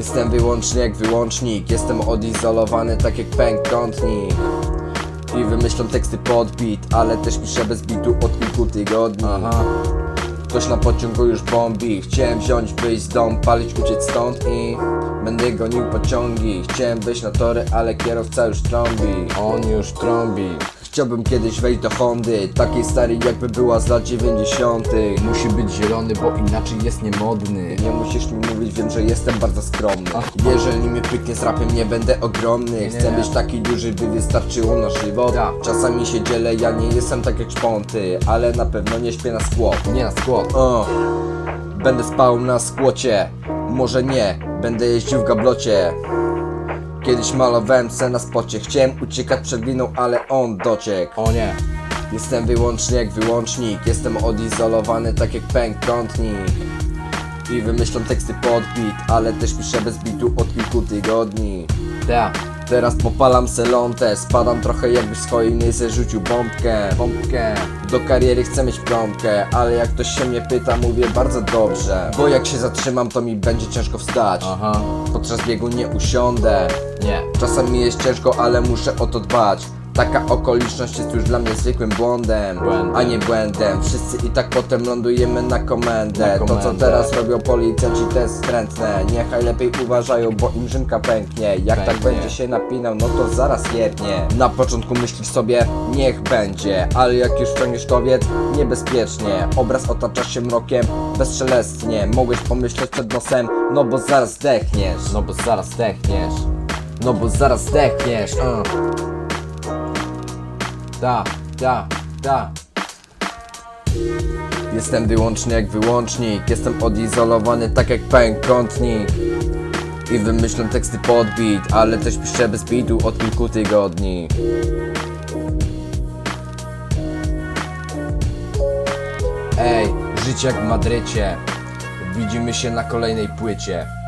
Jestem wyłącznie jak wyłącznik. Jestem odizolowany tak jak pękątnik I wymyślam teksty pod beat Ale też piszę bez bitu od kilku tygodni. Aha. Ktoś na pociągu już bombi. Chciałem wziąć, wyjść z dom, palić, uciec stąd i Będę gonił pociągi. Chciałem wejść na tory, ale kierowca już trąbi. On już trąbi. Chciałbym kiedyś wejść do Hondy Takiej starej jakby była z lat 90 Musi być zielony, bo inaczej jest niemodny. Nie musisz mi mówić, wiem, że jestem bardzo skromny. Jeżeli mi pyknie z rapem, nie będę ogromny. Chcę być taki duży, by wystarczyło na żywot. Czasami się dzielę, ja nie jestem tak jak szponty Ale na pewno nie śpię na skłop Nie na skład. o, Będę spał na skłocie. Może nie, będę jeździł w gablocie Kiedyś malowałem se na spocie. Chciałem uciekać przed gliną, ale on dociekł. O nie. Jestem wyłącznie jak wyłącznik. Jestem odizolowany tak jak pękątnik I wymyślam teksty pod beat Ale też piszę bez bitu od kilku tygodni. Ta. Teraz popalam selontę Spadam trochę jakby z hojny rzucił bombkę Pompkę. Do kariery chcę mieć promkę Ale jak ktoś się mnie pyta mówię bardzo dobrze Bo jak się zatrzymam to mi będzie ciężko wstać Aha. Podczas biegu nie usiądę Nie. Czasami jest ciężko, ale muszę o to dbać. Taka okoliczność jest już dla mnie zwykłym błądem, Błędem. a nie błędem. Wszyscy i tak potem lądujemy na komendę. Na To co teraz robią policjanci to jest wstrętne. Niechaj lepiej uważają, bo im rzymka pęknie. Jak tak Pęknie. będzie się napinał, no to zaraz jebnie. Na początku myślisz sobie, niech będzie, ale jak już wciągniesz towiec, niebezpiecznie. Obraz otacza się mrokiem, bezszelestnie. Mogłeś pomyśleć przed nosem, no bo zaraz zdechniesz. No bo zaraz zdechniesz. No bo zaraz zdechniesz. Uh. Ta. Ta. Ta. Jestem wyłącznie jak wyłącznik Jestem odizolowany tak jak pękątnik I wymyślam teksty pod beat Ale też piszę bez bitu od kilku tygodni Ej, życie jak w Madrycie. Widzimy się na kolejnej płycie.